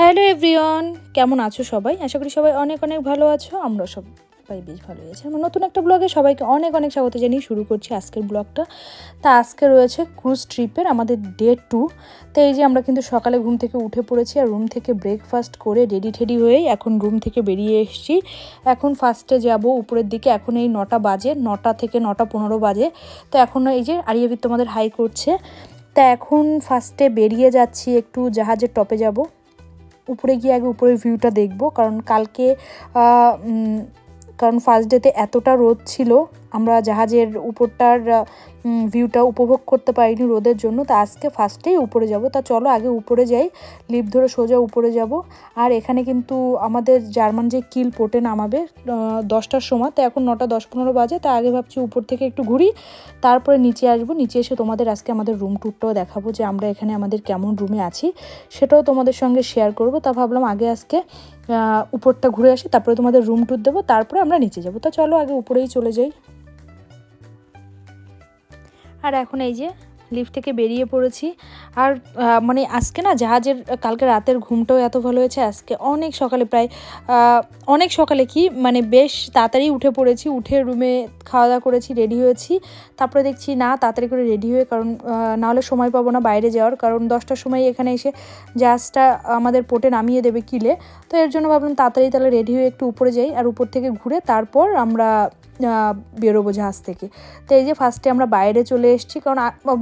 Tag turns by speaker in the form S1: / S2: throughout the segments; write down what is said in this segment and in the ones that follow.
S1: Hello everyone, কেমন আছো সবাই? আশা করি সবাই অনেক অনেক ভালো আছো। আমরা সবাই বেশ ভালো আছি। আমরা নতুন একটা ব্লগে সবাইকে অনেক অনেক স্বাগত জানিয়ে শুরু করছি আজকের ব্লগটা তা আজকে রয়েছে ক্রুজ ট্রিপের আমাদের ডে টু তো এই যে আমরা কিন্তু সকালে ঘুম থেকে উঠে পড়েছি আর রুম থেকে ব্রেকফাস্ট করে রেডি ঠেডি হয়েই এখন রুম থেকে বেরিয়ে এসেছি। এখন ফার্স্টে যাব উপরের দিকে। এখন এই নটা বাজে, নটা থেকে নটা পনেরো বাজে। তো এখন এই যে আরিয়াবিদ তোমাদের হাই করছে। তা এখন ফার্স্টে বেরিয়ে যাচ্ছি, একটু জাহাজের টপে যাব। উপরে গিয়ে আগে উপরের ভিউটা দেখব। কারণ কালকে কারণ ফার্স্ট ডেতে এতটা রোদ ছিল, আমরা জাহাজের উপরটার ভিউটা উপভোগ করতে পারিনি রোদের জন্য, তা আজকে ফার্স্টেই উপরে যাব। তা চলো আগে উপরে যাই লিফট ধরে সোজা উপরে যাব। আর এখানে কিন্তু আমাদের জার্মান যে কিল পোর্টে নামাবে দশটার সময়, তো এখন নটা দশ পনেরো বাজে, তা আগে ভাবছি উপর থেকে একটু ঘুরি, তারপরে নিচে আসব, নিচে এসে তোমাদের আজকে আমাদের রুম ট্যুরটাও দেখাবো যে আমরা এখানে আমাদের কেমন রুমে আছি, সেটাও তোমাদের সঙ্গে শেয়ার করব। তা ভাবলাম আগে আজকে উপরটা ঘুরে আসি, তারপরে তোমাদের রুম ট্যুর দেবো, তারপরে আমরা নিচে যাব। তা চলো আগে উপরেই চলে যাই। আর এখন এই যে লিফট থেকে বেরিয়ে পড়েছি। আর মানে আজকে না জাহাজের, কালকে রাতের ঘুমটাও এত ভালো হয়েছে, আজকে অনেক সকালে প্রায় অনেক সকালে কি মানে বেশ তাড়াতাড়ি উঠে পড়েছি, উঠে রুমে খাওয়া দাওয়া করেছি রেডি হয়েছি। তারপরে দেখছি না, তাড়াতাড়ি করে রেডি হয়ে, কারণ নাহলে সময় পাবো না বাইরে যাওয়ার, কারণ দশটার সময় এখানে এসে জাহাজটা আমাদের পোটে নামিয়ে দেবে কিলে। তো এর জন্য ভাবলাম তাড়াতাড়ি তাহলে রেডি হয়ে একটু উপরে যাই আর উপর থেকে ঘুরে তারপর আমরা বেরোবো জাহাজ থেকে। তো এই যে ফার্স্টে আমরা বাইরে চলে এসেছি, কারণ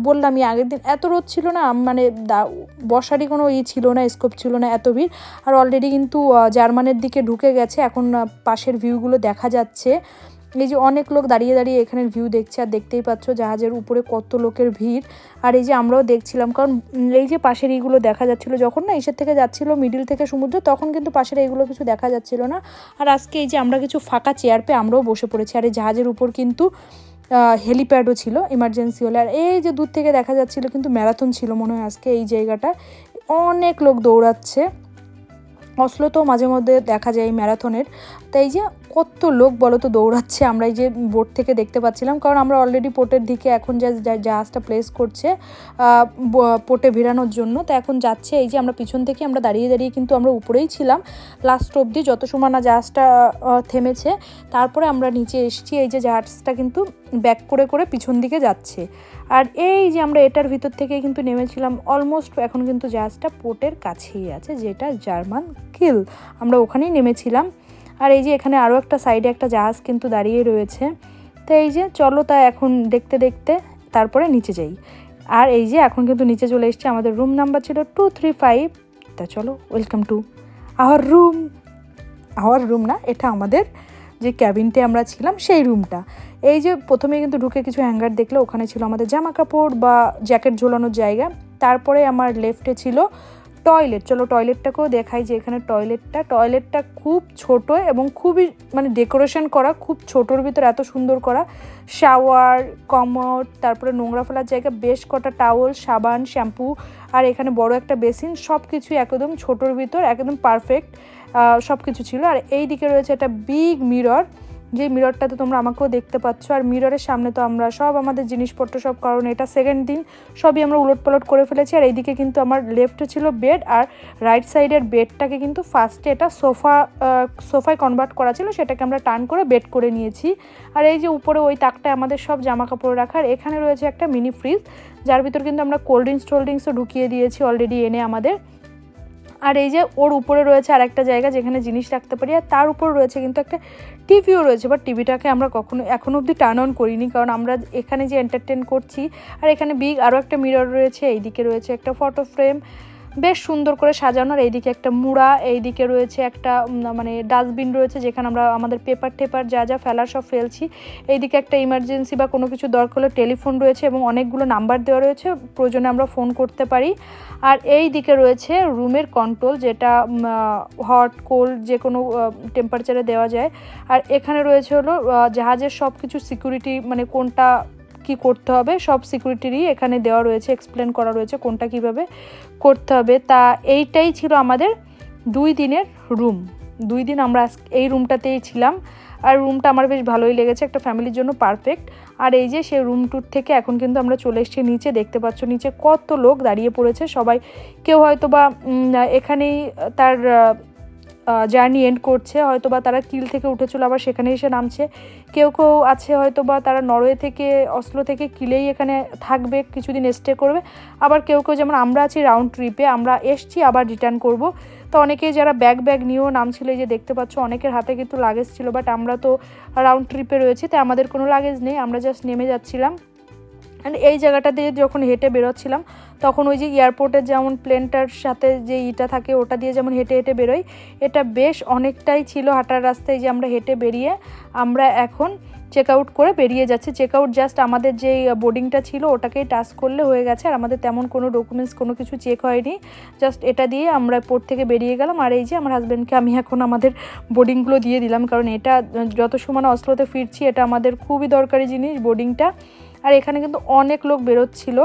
S1: বললামই আগের দিন এত রোদ ছিল না মানে বসারই কোনো ই ছিল না স্কোপ ছিল না এত ভিড়। আর অলরেডি কিন্তু জার্মানের দিকে ঢুকে গেছে, এখন পাশের ভিউগুলো দেখা যাচ্ছে। এই যে অনেক লোক দাঁড়িয়ে দাঁড়িয়ে এখানের ভিউ দেখছে আর দেখতেই পাচ্ছ জাহাজের উপরে কত লোকের ভিড়। আর এই যে আমরাও দেখছিলাম, কারণ এই যে পাশের এইগুলো দেখা যাচ্ছিল, যখন না এসের থেকে যাচ্ছিল মিডিল থেকে সমুদ্র, তখন কিন্তু পাশের এইগুলো কিছু দেখা যাচ্ছিল না। আর আজকে এই যে আমরা কিছু ফাঁকা চেয়ার পেয়ে আমরাও বসে পড়েছি। আর এই জাহাজের উপর কিন্তু হেলিপ্যাডও ছিল ইমার্জেন্সি হলে। আর এই যে দূর থেকে দেখা যাচ্ছিল কিন্তু ম্যারাথন ছিল মনে হয় আজকে এই জায়গাটা। অনেক লোক দৌড়াচ্ছে। অসলোতেও মাঝে মধ্যে দেখা যায় ম্যারাথনের তাই যে কত লোক বলো তো দৌড়াচ্ছে, আমরা এই যে বোট থেকে দেখতে পাচ্ছিলাম, কারণ আমরা অলরেডি পোর্টের দিকে এখন যা, জাহাজটা প্লেস করছে পোর্টে ভিড়ানোর জন্য। তো এখন যাচ্ছে এই যে আমরা পিছন থেকে আমরা দাঁড়িয়ে দাঁড়িয়ে কিন্তু আমরা উপরেই ছিলাম। লাস্ট অবধি যত সময় না জাহাজটা থেমেছে, তারপরে আমরা নিচে এসেছি, এই যে জাহাজটা কিন্তু ব্যাক করে করে পিছন দিকে যাচ্ছে। আর এই যে আমরা এটার ভিতর থেকে কিন্তু নেমেছিলাম অলমোস্ট এখন কিন্তু জাহাজটা পোর্টের কাছেই আছে, যেটা জার্মান কিল। আমরা ওখানেই নেমেছিলাম। আর এই যে এখানে আরও একটা সাইডে একটা জাহাজ কিন্তু দাঁড়িয়ে রয়েছে। তো এই যে চলো তা এখন দেখতে দেখতে তারপরে নিচে যাই। আর এই যে এখন কিন্তু নিচে চলে এসেছে, আমাদের রুম নাম্বার ছিল টু থ্রি ফাইভ তা চলো welcome to our room our room না, এটা আমাদের যে ক্যাবিনটে আমরা ছিলাম, সেই রুমটা এই যে প্রথমে কিন্তু ঢুকে কিছু হ্যাঙ্গার দেখলে, ওখানে ছিল আমাদের জামা কাপড় বা জ্যাকেট ঝোলানোর জায়গা। তারপরে আমার লেফটে ছিল টয়লেট চলো টয়লেটটাকেও দেখাই যে এখানে টয়লেটটা টয়লেটটা খুব ছোট এবং খুবই মানে ডেকোরেশন করা, খুব ছোটোর ভিতর এত সুন্দর করা। শাওয়ার কমোড তারপরে নোংরা ফেলার জায়গা, বেশ কটা টাওয়েল সাবান শ্যাম্পু আর এখানে বড় একটা বেসিন সব কিছু একদম ছোটোর ভিতর, একদম পারফেক্ট সব কিছু ছিল। আর এই দিকে রয়েছে একটা বিগ মিরর যে মিররটাতে তোমরা আমাকেও দেখতে পাচ্ছ, আর মিররের সামনে তো আমরা সব আমাদের জিনিসপত্র সব কারণ এটা সেকেন্ড দিন, সবই আমরা উলট পালট করে ফেলেছি। আর এইদিকে কিন্তু আমার লেফটে ছিল বেড আর রাইট সাইডের বেডটাকে কিন্তু ফার্স্টে এটা সোফা সোফায় কনভার্ট করা ছিল, সেটাকে আমরা টার্ন করে বেড করে নিয়েছি। আর এই যে উপরে ওই তাকটায় আমাদের সব জামা কাপড় রাখার, এখানে রয়েছে একটা মিনি ফ্রিজ যার ভিতর কিন্তু আমরা কোল্ড ড্রিঙ্কস টোল্ড ড্রিঙ্কসও ঢুকিয়ে দিয়েছি অলরেডি এনে আমাদের। আর এই যে ওর উপরে রয়েছে আর একটা জায়গা যেখানে জিনিস রাখতে পারি, আর তার উপর রয়েছে কিন্তু একটা টিভিও রয়েছে বাট টিভিটাকে আমরা কখনো, এখনও অবধি টার্ন অন করিনি, কারণ আমরা এখানে যে এন্টারটেন করছি, আর এখানে বিগ আরও একটা মিরর রয়েছে, এইদিকে রয়েছে একটা ফটো ফ্রেম বেশ সুন্দর করে সাজানোর এইদিকে একটা মুড়া, এইদিকে রয়েছে একটা মানে ডাস্টবিন রয়েছে যেখানে আমরা আমাদের পেপার টেপার যা যা ফেলার সব ফেলছি। এইদিকে একটা ইমার্জেন্সি বা কোনো কিছু দরকার হলে টেলিফোন রয়েছে এবং অনেকগুলো নাম্বার দেওয়া রয়েছে, প্রয়োজনে আমরা ফোন করতে পারি। আর এই দিকে রয়েছে রুমের কন্ট্রোল যেটা হট কোল্ড যে কোনো টেম্পারেচারে দেওয়া যায়। আর এখানে রয়েছে হলো জাহাজের সব কিছু সিকিউরিটি মানে কোনটা কি করতে হবে? সব সিকিউরিটিরই এখানে দেওয়া রয়েছে এক্সপ্লেন করা রয়েছে কোনটা কীভাবে করতে হবে। তা এইটাই ছিল আমাদের দুই দিনের রুম দুই দিন আমরা এই রুমটাতেই ছিলাম। আর রুমটা আমার বেশ ভালোই লেগেছে, একটা ফ্যামিলির জন্য পারফেক্ট আর এই যে সেই রুম ট্যুর থেকে এখন কিন্তু আমরা চলে এসেছি নিচে, দেখতে পাচ্ছ নিচে কত লোক দাঁড়িয়ে পড়েছে। সবাই কেউ হয়তো বা এখানেই তার জার্নি এন্ড করছে হয়তো বা তারা কিল থেকে উঠেছিল, আবার সেখানে এসে নামছে। কেউ কেউ আছে হয়তো বা তারা নরওয়ে থেকে, অসলো থেকে কিলেই এখানে থাকবে, কিছুদিন স্টে করবে। আবার কেউ কেউ যেমন আমরা আছি রাউন্ড ট্রিপে আমরা এসছি, আবার রিটার্ন করব। তো অনেকেই যারা ব্যাগ ব্যাগ নিয়েও নামছিল যে দেখতে পাচ্ছ, অনেকের হাতে কিন্তু লাগেজ ছিল বাট আমরা তো রাউন্ড ট্রিপে রয়েছি, তাই আমাদের কোনো লাগেজ নেই, আমরা জাস্ট নেমে যাচ্ছিলাম। অ্যান্ড এই জায়গাটা দিয়ে যখন হেঁটে বেরোচ্ছিলাম, তখন ওই যে এয়ারপোর্টের যেমন প্লেনটার সাথে যে ইটা থাকে, ওটা দিয়ে যেমন হেঁটে হেঁটে বেরোই, এটা বেশ অনেকটাই ছিল হাঁটার রাস্তায় যে আমরা হেঁটে বেরিয়ে আমরা এখন চেক আউট করে বেরিয়ে যাচ্ছি। চেক আউট জাস্ট আমাদের যে বোর্ডিংটা ছিল, ওটাকেই টাচ করলে হয়ে গেছে। আর আমাদের তেমন কোনো ডকুমেন্টস কোনো কিছু চেক হয়নি। জাস্ট এটা দিয়ে আমরা পোর্ট থেকে বেরিয়ে গেলাম। আর এই যে আমার হাজব্যান্ডকে আমি এখন আমাদের বোর্ডিংগুলো দিয়ে দিলাম। কারণ এটা যত সময় অস্ত্রতে ফিরছি, এটা আমাদের খুবই দরকারি জিনিস বোর্ডিংটা আর এখানে কিন্তু অনেক লোক বেরোচ্ছিল।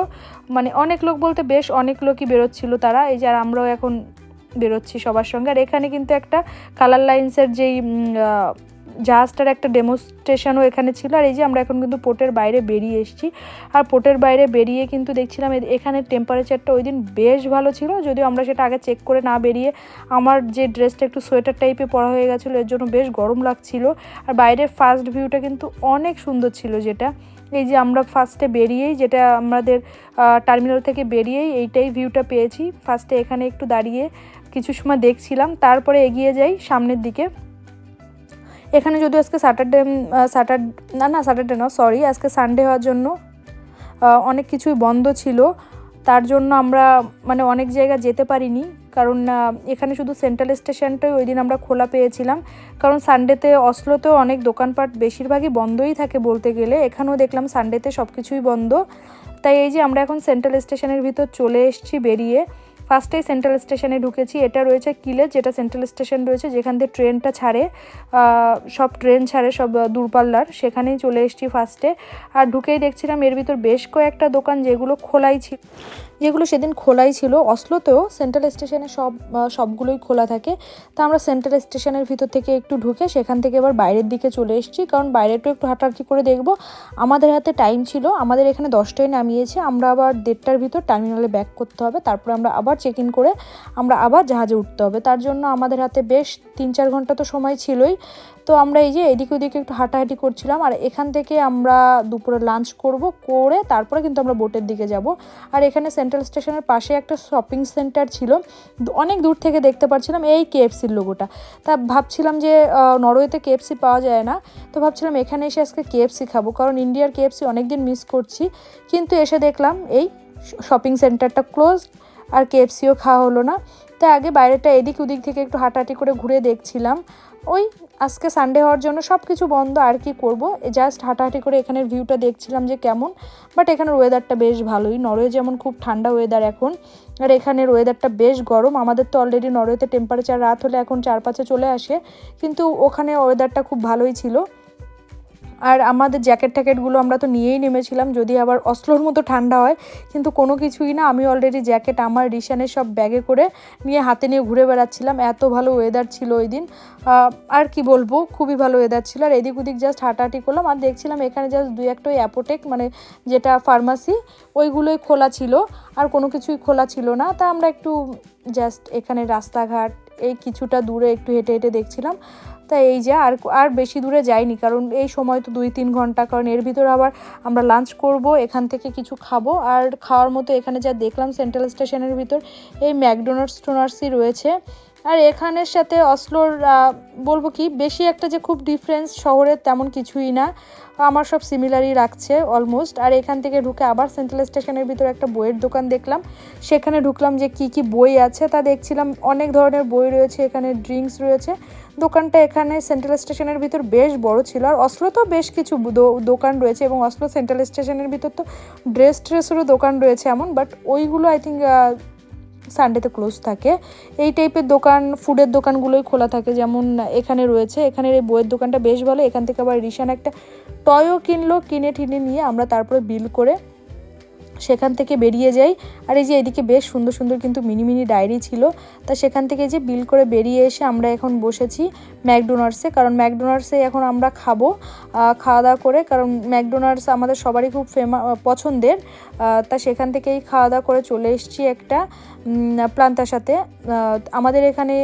S1: মানে অনেক লোক বলতে বেশ অনেক লোকই বেরোচ্ছিল তারা। এই যে আর আমরাও এখন বেরোচ্ছি সবার সঙ্গে। আর এখানে কিন্তু একটা কালার লাইন্সের যেই জাহাজটার একটা ডেমোস্ট্রেশনও এখানে ছিল। আর এই যে আমরা এখন কিন্তু পোর্টের বাইরে বেরিয়ে এসেছি। আর পোর্টের বাইরে বেরিয়ে কিন্তু দেখছিলাম এখানে টেম্পারেচারটা ওই দিন বেশ ভালো ছিল। যদিও আমরা সেটা আগে চেক করে না বেরিয়ে আমার যে ড্রেসটা একটু সোয়েটার টাইপে পরা হয়ে গেছিল, এর জন্য বেশ গরম লাগছিল। আর বাইরের ফার্স্ট ভিউটা কিন্তু অনেক সুন্দর ছিল যেটা। এই যে আমরা ফার্স্টে বেরিয়েই যেটা আমাদের টার্মিনাল থেকে বেরিয়েই এইটাই ভিউটা পেয়েছি। ফার্স্টে এখানে একটু দাঁড়িয়ে কিছু সময় দেখছিলাম, তারপরে এগিয়ে যাই সামনের দিকে। এখানে যদিও আজকে স্যাটারডে স্যাটার না না স্যাটারডে না সরি আজকে সানডে হওয়ার জন্য অনেক কিছুই বন্ধ ছিল। তার জন্য আমরা মানে অনেক জায়গা যেতে পারিনি। কারণ এখানে শুধু সেন্ট্রাল স্টেশনটাই ওই দিন আমরা খোলা পেয়েছিলাম। কারণ সানডেতে অসলোতেও অনেক দোকানপাট বেশিরভাগই বন্ধই থাকে বলতে গেলে। এখানেও দেখলাম সানডেতে সব কিছুই বন্ধ। তাই এই যে আমরা এখন সেন্ট্রাল স্টেশনের ভিতর চলে এসছি বেরিয়ে। ফার্স্টেই সেন্ট্রাল স্টেশনে ঢুকেছি, এটা রয়েছে কিলে, যেটা সেন্ট্রাল স্টেশন রয়েছে, যেখান দিয়ে ট্রেনটা ছাড়ে সব ট্রেন ছাড়ে, সব দূরপাল্লার, সেখানেই চলে এসেছি ফার্স্টে আর ঢুকেই দেখছিলাম এর ভিতর বেশ কয়েকটা দোকান যেগুলো খোলাই ছিল, যেগুলো সেদিন খোলাই ছিল। অসলোতেও সেন্ট্রাল স্টেশনে সব সবগুলোই খোলা থাকে। তা আমরা সেন্ট্রাল স্টেশনের ভিতর থেকে একটু ঢুকে সেখান থেকে এবার বাইরের দিকে চলে এসেছি। কারণ বাইরেটাও একটু হাঁটাহাঁটি করে দেখব। আমাদের হাতে টাইম ছিল, আমাদের এখানে দশটায় নামিয়েছে। আমরা আবার দেড়টার ভিতর টার্মিনালে ব্যাক করতে হবে। তারপর আমরা আবার চেক ইন করে আমরা আবার জাহাজে উঠতে হবে। তার জন্য আমাদের হাতে বেশ তিন চার ঘণ্টা তো সময় ছিলই। তো আমরা এই যে এদিকে ওদিকে একটু হাঁটাহাঁটি করছিলাম আর এখান থেকে আমরা দুপুরে লাঞ্চ করব, করে তারপরে কিন্তু আমরা বোটের দিকে যাব। আর এখানে সেন্ট্রাল স্টেশনের পাশে একটা শপিং সেন্টার ছিল। অনেক দূর থেকে দেখতে পাচ্ছিলাম এই কেএফসির লোগোটা তা ভাবছিলাম যে নরওয়েতে কেএফসি পাওয়া যায় না। তো ভাবছিলাম এখানে এসে আজকে কেএফসি খাব, কারণ ইন্ডিয়ার কেএফসি অনেক দিন মিস করছি। কিন্তু এসে দেখলাম এই শপিং সেন্টারটা ক্লোজ আর কেএফসিও খাওয়া হলো না। তাই আগে বাইরেটা এদিক ওদিক থেকে একটু হাঁটাহাঁটি করে ঘুরে দেখছিলাম। ওই আজকে সানডে হওয়ার জন্য সব কিছু বন্ধ, আর কি করব? জাস্ট হাঁটাহাঁটি করে এখানের ভিউটা দেখছিলাম যে কেমন। বাট এখানের ওয়েদারটা বেশ ভালোই। নরওয়ে যেমন খুব ঠান্ডা ওয়েদার এখন, আর এখানের ওয়েদারটা বেশ গরম। আমাদের তো অলরেডি নরওয়েতে টেম্পারেচার রাত হলে এখন চার পাঁচে চলে আসে। কিন্তু ওখানে ওয়েদারটা খুব ভালোই ছিল। আর আমাদের জ্যাকেট ট্যাকেটগুলো আমরা তো নিয়েই নেমেছিলাম, যদি আবার অসলোর মতো ঠান্ডা হয়, কিন্তু কোনো কিছুই না, আমি অলরেডি জ্যাকেট, আমার রিশানের সব ব্যাগে করে নিয়ে হাতে নিয়ে ঘুরে বেড়াচ্ছিলাম, এত ভালো ওয়েদার ছিল ওই দিন। আর কি বলব, খুবই ভালো ওয়েদার ছিল, আর এদিক ওদিক জাস্ট হাঁটাহাঁটি করলাম, আর দেখছিলাম এখানে জাস্ট দুই একটা ওই অ্যাপোটেক মানে যেটা ফার্মাসি ওইগুলোই খোলা ছিল, আর কোনো কিছুই খোলা ছিল না। তা আমরা একটু জাস্ট এখানে রাস্তাঘাট, এই কিছুটা দূরে একটু হেঁটে হেঁটে দেখছিলাম। তা এই যে আর আর বেশি দূরে যাইনি। কারণ এই সময় তো দুই তিন ঘণ্টা, কারণ এর ভিতরে আবার আমরা লাঞ্চ করব, এখান থেকে কিছু খাব। আর খাওয়ার মতো এখানে যা দেখলাম সেন্ট্রাল স্টেশনের ভিতর এই ম্যাকডোনাল্ডস টোনার্সই রয়েছে। আর এখানের সাথে অসলোর বলব কি, বেশি একটা যে খুব ডিফারেন্স শহরের তেমন কিছুই না। আমার সব সিমিলারই রাখছে অলমোস্ট আর এখান থেকে ঢুকে আবার সেন্ট্রাল স্টেশনের ভিতরে একটা বইয়ের দোকান দেখলাম। সেখানে ঢুকলাম যে কি কি বই আছে তা দেখছিলাম। অনেক ধরনের বই রয়েছে, এখানে ড্রিঙ্কস রয়েছে। দোকানটা এখানে সেন্ট্রাল স্টেশনের ভিতর বেশ বড় ছিল। আর অসলোতেও বেশ কিছু দোকান রয়েছে এবং অসলো সেন্ট্রাল স্টেশনের ভিতর তো ড্রেস ট্রেসেরও দোকান রয়েছে এমন। বাট ওইগুলো আই থিঙ্ক সানডেতে ক্লোজ থাকে। এই টাইপের দোকান ফুডের দোকানগুলোই খোলা থাকে। যেমন এখানে রয়েছে এখানের এই বইয়ের দোকানটা বেশ ভালো। এখান থেকে আবার রিশান একটা টয়ও কিনলো কিনে ঠিনে নিয়ে আমরা তারপরে বিল করে সেখান থেকে বেরিয়ে যাই। আর এই যে এদিকে বেশ সুন্দর সুন্দর কিন্তু মিনি মিনি ডায়েরি ছিল। তা সেখান থেকে যে বিল করে বেরিয়ে এসে আমরা এখন বসেছি ম্যাকডোনার্সে কারণ ম্যাকডোনার্সে এখন আমরা খাব খাওয়া দাওয়া করে। কারণ ম্যাকডোনার্স আমাদের সবারই খুব ফেমা পছন্দের। তা সেখান থেকেই খাওয়া দাওয়া করে চলে এসেছি একটা প্লান্তার সাথে। আমাদের এখানে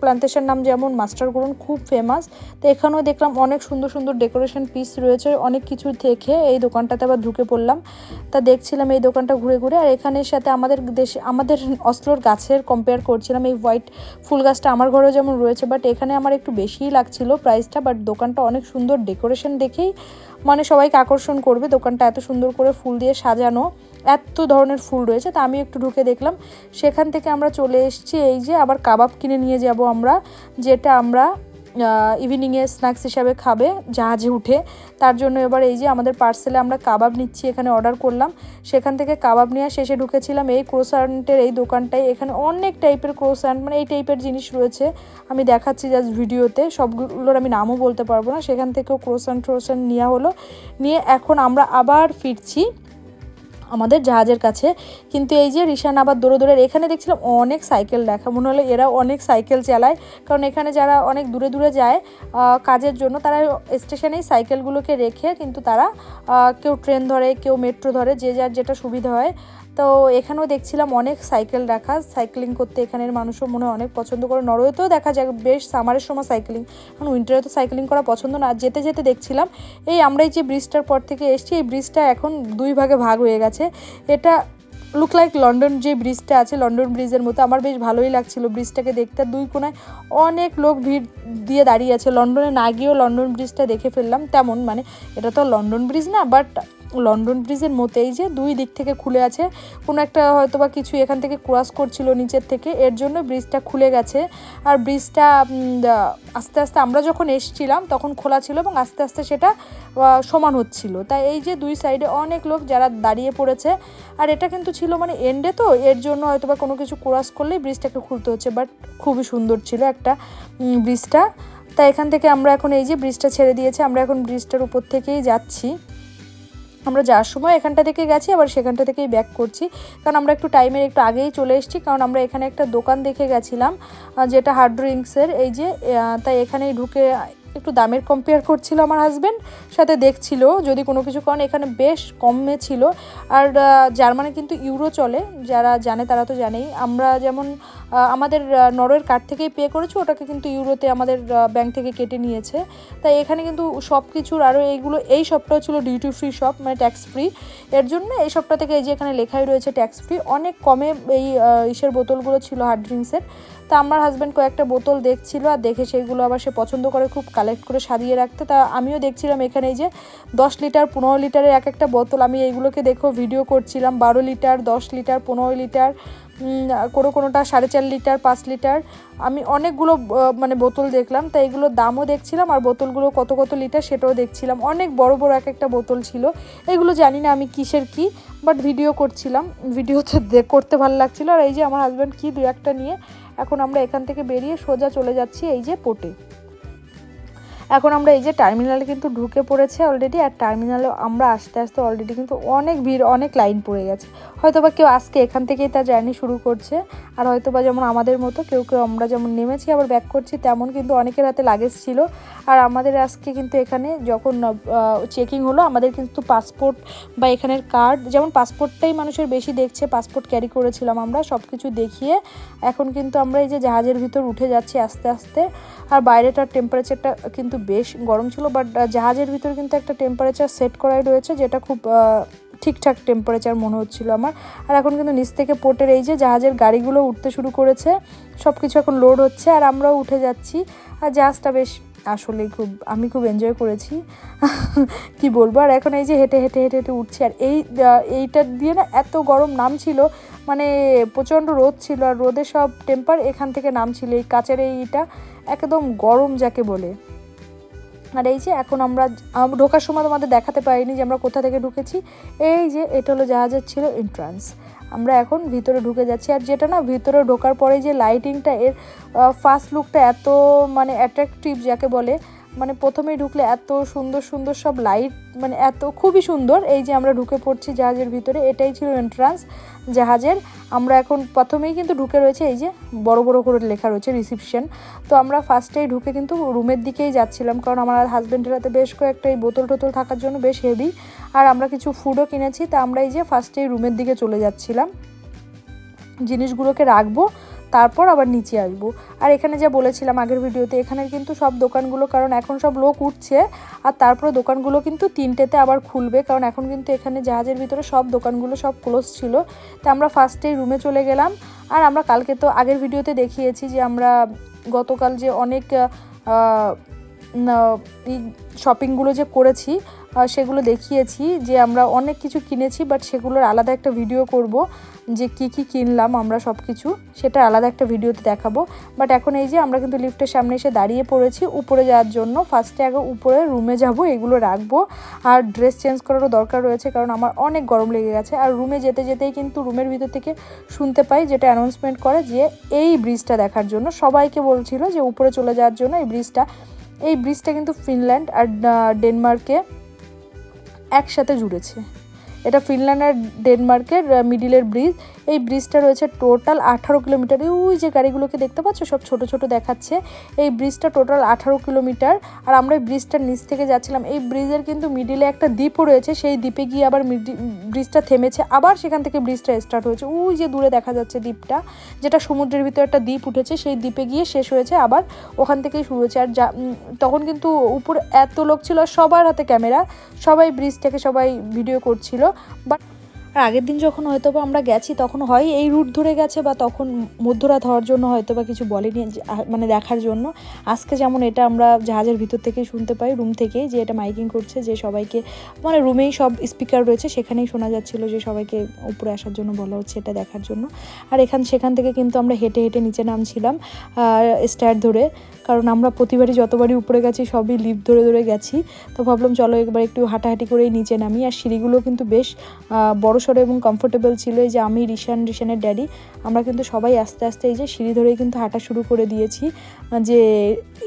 S1: প্লান্টেশন নাম যেমন মাস্টার গ্রুন খুব ফেমাস তো এখানেও দেখলাম অনেক সুন্দর সুন্দর ডেকোরেশন পিস রয়েছে, অনেক কিছু থেকে এই দোকানটাতে আবার ঢুকে পড়লাম। তা দেখছিলাম এই দোকানটা ঘুরে ঘুরে, আর এখানের সাথে আমাদের দেশে, আমাদের অস্ত্রর গাছের কম্পেয়ার করছিলাম, এই হোয়াইট ফুল গাছটা আমার ঘরেও যেমন রয়েছে বাট এখানে আমার একটু বেশিই লাগছিল প্রাইসটা বাট দোকানটা অনেক সুন্দর ডেকোরেশন দেখেই মানে সবাইকে আকর্ষণ করবে। দোকানটা এত সুন্দর করে ফুল দিয়ে সাজানো। এত ধরনের ফুল রয়েছে, তা আমি একটু ঢুকে দেখলাম। সেখান থেকে আমরা চলে এসেছি এই যে আবার কাবাব কিনে নিয়ে যাব আমরা, যেটা আমরা ইভিনিংয়ে স্ন্যাক্স হিসাবে খাবে জাহাজে উঠে। তার জন্য এবার এই যে আমাদের পার্সেলে আমরা কাবাব নিচ্ছি, এখানে অর্ডার করলাম। সেখান থেকে কাবাব নিয়ে শেষে ঢুকেছিলাম এই ক্রোসান্টের এই দোকানটায়। এখানে অনেক টাইপের ক্রোসান্ট মানে এই টাইপের জিনিস রয়েছে। আমি দেখাচ্ছি জাস্ট ভিডিওতে সবগুলোর আমি নামও বলতে পারব না। সেখান থেকেও ক্রোসান্ট ট্রোসান্ট নেওয়া হলো। নিয়ে এখন আমরা আবার ফিরছি। আমাদের জাহাজের কাছে। কিন্তু এই যে রিসান আবার দূরে দৌড়ে এখানে দেখছিলাম অনেক সাইকেল দেখা। মনে হলো এরা অনেক সাইকেল চালায়। কারণ এখানে যারা অনেক দূরে দূরে যায় কাজের জন্য, তারা স্টেশনেই সাইকেলগুলোকে রেখে কিন্তু তারা কেউ ট্রেন ধরে, কেউ মেট্রো ধরে, যে যার যেটা সুবিধা হয় তো এখানেও দেখছিলাম অনেক সাইকেল রাখা সাইক্লিং করতে এখানের মানুষও মনে হয় অনেক পছন্দ করে। নরওয়েতেও দেখা যায় বেশ সামারের সময় সাইক্লিং কারণ উইন্টারে তো সাইক্লিং করা পছন্দ না। আর যেতে যেতে দেখছিলাম, এই আমরা এই যে ব্রিজটার পর থেকে এসছি, এই ব্রিজটা এখন দুই ভাগে ভাগ হয়ে গেছে। এটা লুক লাইক লন্ডন যে ব্রিজটা আছে লন্ডন ব্রিজের মতো। আমার বেশ ভালোই লাগছিল ব্রিজটাকে দেখতে। দুই কোনায় অনেক লোক ভিড় দিয়ে দাঁড়িয়ে আছে। লন্ডনে না গিয়েও লন্ডন ব্রিজটা দেখে ফেললাম। তেমন মানে এটা তো লন্ডন ব্রিজ না বাট লন্ডন ব্রিজের মতোই যে দুই দিক থেকে খুলে আছে। কোনো একটা হয়তো বা কিছু এখান থেকে ক্রস করছিল নিচের থেকে, এর জন্য ব্রিজটা খুলে গেছে। আর ব্রিজটা আস্তে আস্তে আমরা যখন এসছিলাম, তখন খোলা ছিল এবং আস্তে আস্তে সেটা সমান হচ্ছিল। তাই এই যে দুই সাইডে অনেক লোক যারা দাঁড়িয়ে পড়েছে, আর এটা কিন্তু ছিল মানে এন্ডে তো, এর জন্য হয়তো বা কোনো কিছু ক্রস করলেই ব্রিজটাকে খুলতে হচ্ছে বাট খুবই সুন্দর ছিল একটা ব্রিজটা। তা এখান থেকে আমরা এখন এই যে ব্রিজটা ছেড়ে দিয়েছে, আমরা এখন ব্রিজটার উপর থেকেই যাচ্ছি। আমরা যাওয়ার সময় এখানটা থেকে গেছি, আবার সেখানটা থেকেই ব্যাক করছি। কারণ আমরা একটু টাইমের একটু আগেই চলে এসেছি, কারণ আমরা এখানে একটা দোকান দেখে গেছিলাম যেটা হার্ড ড্রিঙ্কসের এই যে তাই এখানেই ঢুকে একটু দামের কম্পেয়ার করছিল আমার হাজব্যান্ড সাথে দেখছিল যদি কোনো কিছু কারণ এখানে বেশ কমে ছিল। আর জার্মানি কিন্তু ইউরো চলে, যারা জানে তারা তো জানেই। আমরা যেমন আমাদের নরওয়ের কার্ড থেকেই পে করেছি, ওটাকে কিন্তু ইউরোতে আমাদের ব্যাংক থেকে কেটে নিয়েছে। তাই এখানে কিন্তু সব কিছুর আরও এইগুলো, এই শপটাও ছিল ডিউটি ফ্রি শপ মানে ট্যাক্স ফ্রি এর জন্য এই শপটা থেকে এই যে এখানে লেখাই রয়েছে ট্যাক্স ফ্রি অনেক কমে এই ইসের বোতলগুলো ছিল হার্ড ড্রিঙ্কসের তা আমার হাজব্যান্ড কয়েকটা বোতল দেখছিল আর দেখে সেইগুলো আবার সে পছন্দ করে খুব কালেক্ট করে সাজিয়ে রাখতে। তা আমিও দেখছিলাম এখানে এই যে দশ লিটার, পনেরো লিটারের এক একটা বোতল। আমি এইগুলোকে দেখেও ভিডিও করছিলাম, বারো লিটার, দশ লিটার, পনেরো লিটার কোনো কোনোটা সাড়ে চার লিটার, পাঁচ লিটার। আমি অনেকগুলো মানে বোতল দেখলাম। তাই এগুলোর দামও দেখছিলাম আর বোতলগুলো কত কত লিটার সেটাও দেখছিলাম। অনেক বড় বড় এক একটা বোতল ছিল। এগুলো জানি না আমি কিসের কি বাট ভিডিও করছিলাম। ভিডিওতে করতে ভালো লাগছিল। আর এই যে আমার হাজব্যান্ড কী দু একটা নিয়ে এখন আমরা এখান থেকে বেরিয়ে সোজা চলে যাচ্ছি এই যে পোটে। এখন আমরা এই যে টার্মিনালে কিন্তু ঢুকে পড়েছে অলরেডি আর টার্মিনালে আমরা আস্তে আস্তে অলরেডি কিন্তু অনেক ভিড়, অনেক লাইন পড়ে গেছে। হয়তো বা কেউ আজকে এখান থেকেই তার জার্নি শুরু করছে, আর হয়তো বা যেমন আমাদের মতো কেউ কেউ আমরা যেমন নেমেছি, আবার ব্যাক করছি, তেমন কিন্তু অনেকের হাতে লাগেজ ছিল। আর আমাদের আজকে কিন্তু এখানে যখন চেকিং হলো, আমাদের কিন্তু পাসপোর্ট বা এখানের কার্ড যেমন পাসপোর্টটাই মানুষের বেশি দেখছে পাসপোর্ট ক্যারি করেছিলাম আমরা সব কিছু দেখিয়ে এখন কিন্তু আমরা এই যে জাহাজের ভিতর উঠে যাচ্ছি আস্তে আস্তে। আর বাইরেটার টেম্পারেচারটা কিন্তু বেশ গরম ছিল বাট জাহাজের ভিতর কিন্তু একটা টেম্পারেচার সেট করাই রয়েছে, যেটা খুব ঠিকঠাক টেম্পারেচার মনে হচ্ছিল আমার। আর এখন কিন্তু নিচ থেকে পোর্টের এই যে জাহাজের গাড়িগুলো উঠতে শুরু করেছে সব কিছু এখন লোড হচ্ছে, আর আমরাও উঠে যাচ্ছি। আর জাহাজটা বেশ আসলেই খুব, আমি খুব এনজয় করেছি। কি বলব, আর এখন এই যে হেঁটে হেঁটে হেঁটে হেঁটে উঠছি, আর এই এইটা দিয়ে না এত গরম নামছিল মানে প্রচণ্ড রোদ ছিল, আর রোদে সব টেম্পার এখান থেকে নামছিল, এই কাচের এইটা, একদম গরম যাকে বলে। আর এই যে এখন আমরা ঢোকার সময় তোমাদের দেখাতে পারিনি যে আমরা কোথা থেকে ঢুকেছি। এই যে এটা হলো জাহাজের ছিল এন্ট্রান্স আমরা এখন ভিতরে ঢুকে যাচ্ছি। আর যেটা না, ভিতরে ঢোকার পরে যে লাইটিংটা এর ফার্স্ট লুকটা এত মানে অ্যাট্রাকটিভ যাকে বলে মানে প্রথমেই ঢুকলে এত সুন্দর সুন্দর সব লাইট মানে এত খুবই সুন্দর। এই যে আমরা ঢুকে পড়ছি জাহাজের ভিতরে, এটাই ছিল এন্ট্রান্স জাহাজের। আমরা এখন প্রথমেই কিন্তু ঢুকে রয়েছে, এই যে বড় বড় করে লেখা রয়েছে রিসিপশন তো আমরা ফার্স্টেই ঢুকে কিন্তু রুমের দিকেই যাচ্ছিলাম, কারণ আমার হাজব্যান্ডের হাতে বেশ কয়েকটা এই বোতল টোতল থাকার জন্য বেশ হেভি আর আমরা কিছু ফুডও কিনেছি, তা আমরা এই যে ফার্স্টেই রুমের দিকে চলে যাচ্ছিলাম। জিনিসগুলোকে রাখব তারপর আবার নিচে আসব। আর এখানে যা বলেছিলাম আগের ভিডিওতে, এখানে কিন্তু সব দোকানগুলো, কারণ এখন সব লোক উঠছে, আর তারপরে দোকানগুলো কিন্তু তিনটেতে আবার খুলবে, কারণ এখন কিন্তু এখানে জাহাজের ভিতরে সব দোকানগুলো সব ক্লোজ ছিল। তা আমরা ফার্স্টেই রুমে চলে গেলাম। আর আমরা কালকে তো আগের ভিডিওতে দেখিয়েছি যে আমরা গতকাল যে অনেক শপিংগুলো যে করেছি সেগুলো দেখিয়েছি যে আমরা অনেক কিছু কিনেছি বাট সেগুলোর আলাদা একটা ভিডিও করব। যে কি কি কিনলাম আমরা সব কিছু সেটা আলাদা একটা ভিডিওতে দেখাবো। বাট এখন এই যে আমরা কিন্তু লিফটের সামনে এসে দাঁড়িয়ে পড়েছি, উপরে যাওয়ার জন্য। ফার্স্টে আগে উপরে রুমে যাব, এগুলো রাখব। আর ড্রেস চেঞ্জ করারও দরকার রয়েছে, কারণ আমার অনেক গরম লেগে গেছে। আর রুমে যেতে যেতেই কিন্তু রুমের ভিতর থেকে শুনতে পাই যেটা অ্যানাউন্সমেন্ট করে যে এই ব্রিজটা দেখার জন্য। সবাইকে বলছিল যে উপরে চলে যাওয়ার জন্য এই ব্রিজটা এই ব্রিজটা কিন্তু ফিনল্যান্ড আর ডেনমার্কে একসাথে জুড়েছে। এটা ফিনল্যান্ড আর ডেনমার্কের মিডিলের ব্রিজ। এই ব্রিজটা রয়েছে টোটাল আঠারো কিলোমিটার ওই যে গাড়িগুলোকে দেখতে পাচ্ছ? সব ছোট ছোট দেখাচ্ছে। এই ব্রিজটা টোটাল আঠারো কিলোমিটার আর আমরা এই ব্রিজটার নিচ থেকে যাচ্ছিলাম। এই ব্রিজের কিন্তু মিডিলে একটা দ্বীপও রয়েছে। সেই দ্বীপে গিয়ে আবার ব্রিজটা থেমেছে। আবার সেখান থেকে ব্রিজটা স্টার্ট হয়েছে। ওই যে দূরে দেখা যাচ্ছে দ্বীপটা। যেটা সমুদ্রের ভিতরে একটা দ্বীপ উঠেছে, সেই দ্বীপে গিয়ে শেষ হয়েছে। আবার ওখান থেকেই শুরু হয়েছে। আর যা তখন কিন্তু উপর এত লোক ছিল, সবার হাতে ক্যামেরা। সবাই ব্রিজটাকে সবাই ভিডিও করছিল। বাট আর আগের দিন যখন হয়তো বা আমরা গেছি, তখন হয় এই রুট ধরে গেছে বা তখন মধ্যরাত হওয়ার জন্য হয়তো বা কিছু বলেনি মানে দেখার জন্য। আজকে যেমন এটা আমরা জাহাজের ভিতর থেকেই শুনতে পাই রুম থেকেই যে এটা মাইকিং করছে, যে সবাইকে মানে রুমেই সব স্পিকার রয়েছে, সেখানেই শোনা যাচ্ছিল যে সবাইকে উপরে আসার জন্য বলা হচ্ছে এটা দেখার জন্য। আর এখান, সেখান থেকে কিন্তু আমরা হেঁটে হেঁটে নিচে নামছিলাম স্টার ধরে। কারণ আমরা প্রতিবারই যতবারই উপরে গেছি, সবই লিফট ধরে ধরে গেছি। তো ভাবলাম চলো একবার একটু হাঁটাহাঁটি করেই নিচে নামি। আর সিঁড়িগুলো কিন্তু বেশ বড় সড়ো এবং কমফোর্টেবল ছিল এই যে আমি, রিশান, রিশানের ড্যাডি আমরা কিন্তু সবাই আস্তে আস্তে এই যে সিঁড়ি ধরেই কিন্তু হাঁটা শুরু করে দিয়েছি, যে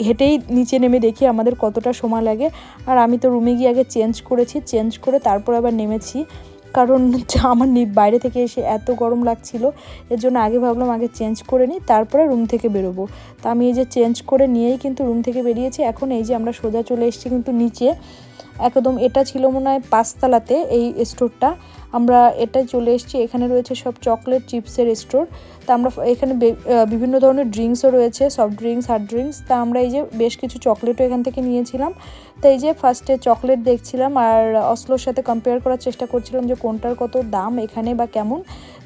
S1: হেঁটেই নিচে নেমে দেখি আমাদের কতটা সময় লাগে। আর আমি তো রুমে গিয়ে আগে চেঞ্জ করেছি চেঞ্জ করে তারপর আবার নেমেছি। কারণ আমার বাইরে থেকে এসে এত গরম লাগছিল, এর জন্য আগে ভাবলাম আগে চেঞ্জ করে নিই, তারপরে রুম থেকে বেরোবো। তা আমি এই যে চেঞ্জ করে নিয়েই কিন্তু রুম থেকে বেরিয়েছি, এখন এই যে আমরা সোজা চলে এসেছি কিন্তু নিচে। একদম এটা ছিল মনে হয় পাঁচতলাতে এই স্টোরটা আমরা এটাই চলে এসেছি। এখানে রয়েছে সব চকলেট চিপসের স্টোর তা আমরা এখানে বিভিন্ন ধরনের ড্রিঙ্কসও রয়েছে সফট ড্রিঙ্কস হার্ড ড্রিঙ্কস তা আমরা এই যে বেশ কিছু চকলেটও এখান থেকে নিয়েছিলাম। তো এই যে ফার্স্টে চকলেট দেখছিলাম আর অসলোর সাথে কম্পেয়ার করার চেষ্টা করছিলাম যে কোনটার কত দাম, এখানে বা কেমন।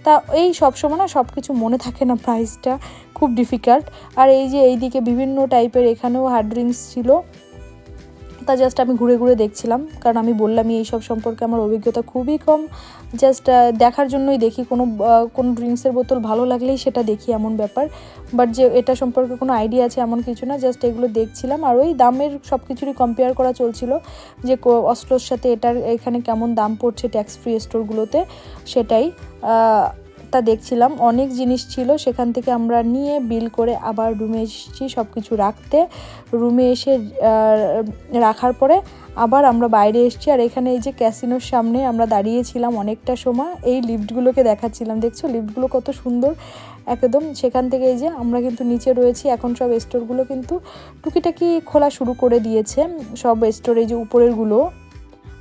S1: তা এই সব সময় না সব কিছু মনে থাকে না প্রাইসটা খুব ডিফিকাল্ট আর এই যে এইদিকে বিভিন্ন টাইপের এখানেও হার্ড ড্রিঙ্কস ছিল। তা জাস্ট আমি ঘুরে ঘুরে দেখছিলাম, কারণ আমি বললামই এইসব সম্পর্কে আমার অভিজ্ঞতা খুবই কম। জাস্ট দেখার জন্যই দেখি কোনো কোনো ড্রিঙ্কসের বোতল ভালো লাগলেই সেটা দেখি এমন ব্যাপার। বাট যে এটা সম্পর্কে কোনো আইডিয়া আছে এমন কিছু না জাস্ট এগুলো দেখছিলাম। আর ওই দামের সব কিছুরই কম্পেয়ার করা চলছিল যে অস্ট্রোর সাথে এটার এখানে কেমন দাম পড়ছে ট্যাক্স ফ্রি স্টোরগুলোতে সেটাই। তা দেখছিলাম, অনেক জিনিস ছিল। সেখান থেকে আমরা নিয়ে বিল করে আবার রুমে এসেছি সব কিছু রাখতে। রুমে এসে রাখার পরে আবার আমরা বাইরে এসেছি। আর এখানে এই যে ক্যাসিনোর সামনে আমরা দাঁড়িয়েছিলাম অনেকটা সময়। এই লিফটগুলোকে দেখাচ্ছিলাম, দেখছ? লিফটগুলো কত সুন্দর। একদম সেখান থেকে এই যে আমরা কিন্তু নিচে রয়েছি। এখন সব স্টোরগুলো কিন্তু টুকিটাকি খোলা শুরু করে দিয়েছে। সব স্টোর এই যে উপরেরগুলো।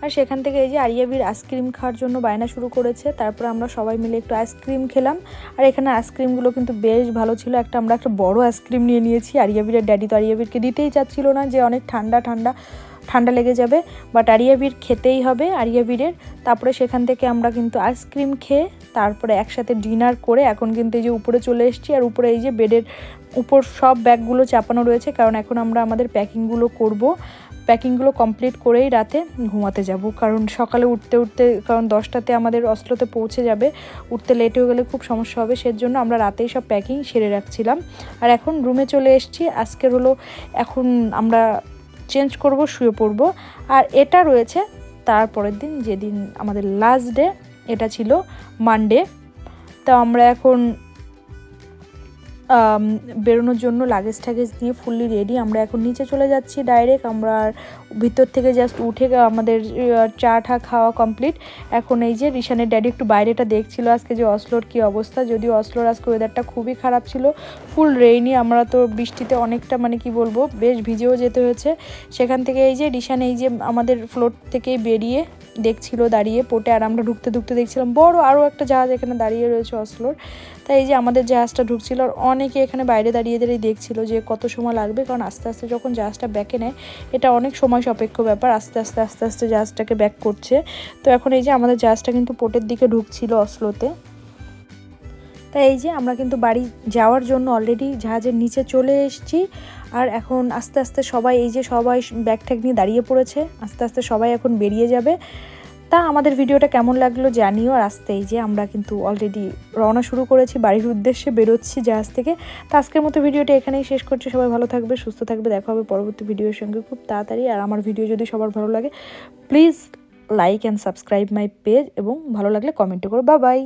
S1: আর সেখান থেকে এই যে আরিয়াবির আইসক্রিম খাওয়ার জন্য বায়না শুরু করেছে, তারপর আমরা সবাই মিলে একটু আইসক্রিম খেলাম। আর এখানে আইসক্রিমগুলো কিন্তু বেশ ভালো ছিল। একটা আমরা একটা বড় আইসক্রিম নিয়ে নিয়েছি। আরিয়াবিরের ড্যাডি তো আরিয়াবিরকে দিতেই চাচ্ছিল না যে অনেক ঠান্ডা ঠান্ডা ঠান্ডা লেগে যাবে। বাট আরিয়াবির খেতেই হবে আরিয়াবিরের তারপরে সেখান থেকে আমরা কিন্তু আইসক্রিম খেয়ে তারপরে একসাথে ডিনার করে এখন কিন্তু এই যে উপরে চলে এসেছি। আর উপরে এই যে বেডের উপর সব ব্যাগগুলো চাপানো রয়েছে। কারণ এখন আমরা আমাদের প্যাকিংগুলো করব। প্যাকিংগুলো কমপ্লিট করেই রাতে ঘুমাতে যাব। কারণ সকালে উঠতে উঠতে, কারণ দশটাতে আমাদের অস্ত্রতে পৌঁছে যাবে, উঠতে লেট হয়ে গেলে খুব সমস্যা হবে, সেজন্য আমরা রাতেই সব প্যাকিং সেরে রাখছিলাম। আর এখন রুমে চলে এসেছি, আজকের হলো এখন আমরা চেঞ্জ করব, শুয়ে পড়ব। আর এটা রয়েছে তারপরের দিন, যেদিন আমাদের লাস্ট ডে এটা ছিল মানডে তো আমরা এখন বেরোনোর জন্য লাগেজ টাগেজ নিয়ে ফুললি রেডি আমরা এখন নিচে চলে যাচ্ছি ডাইরেক্ট আমরা ভিতর থেকে জাস্ট উঠে আমাদের চা ঠা খাওয়া কমপ্লিট এখন এই যে রিশানের ড্যাডি একটু বাইরেটা দেখছিল আজকে যে অসলোর কি অবস্থা। যদিও অসলোর আজকে ওয়েদারটা খুবই খারাপ ছিল। ফুল রেইনি আমরা তো বৃষ্টিতে অনেকটা মানে কি বলব, বেশ ভিজেও যেতে হয়েছে। সেখান থেকে এই যে রিশান এই যে আমাদের ফ্লোর থেকে বেরিয়ে দেখছিল দাঁড়িয়ে। পোটে আর আমরা ঢুকতে ঢুকতে দেখছিলাম। বড় আরও একটা জাহাজ এখানে দাঁড়িয়ে রয়েছে অসলোর। তাই এই যে আমাদের জাহাজটা ঢুকছিল আর অনেকে এখানে বাইরে দাঁড়িয়ে দাঁড়িয়ে দেখছিল যে কত সময় লাগবে, কারণ আস্তে আস্তে যখন জাহাজটা ব্যাকে নেয়, এটা অনেক সময় সাপেক্ষ ব্যাপার, আস্তে আস্তে আস্তে আস্তে জাহাজটাকে ব্যাক করছে। তো এখন এই যে আমাদের জাহাজটা কিন্তু পোর্টের দিকে ঢুকছিল অসলোতে। তাই এই যে আমরা কিন্তু বাড়ি যাওয়ার জন্য অলরেডি জাহাজের নিচে চলে এসেছি আর এখন আস্তে আস্তে সবাই, এই যে সবাই ব্যাগ ট্যাগ নিয়ে দাঁড়িয়ে পড়েছে, আস্তে আস্তে সবাই এখন বেরিয়ে যাবে। তা আমাদের ভিডিওটা কেমন লাগল জানিও আর আসতেই যে আমরা কিন্তু অলরেডি রওনা শুরু করেছি, বাড়ির উদ্দেশ্যে বেরোচ্ছি জাহাজ থেকে। তা আজকের মতো ভিডিওটা এখানেই শেষ করছি। সবাই ভালো থাকবে, সুস্থ থাকবে, দেখা হবে পরবর্তী ভিডিওর সঙ্গে খুব তাড়াতাড়ি। আর আমার ভিডিও যদি সবার ভালো লাগে please like and subscribe my page এবং ভালো লাগলে কমেন্টও করো। বা বাই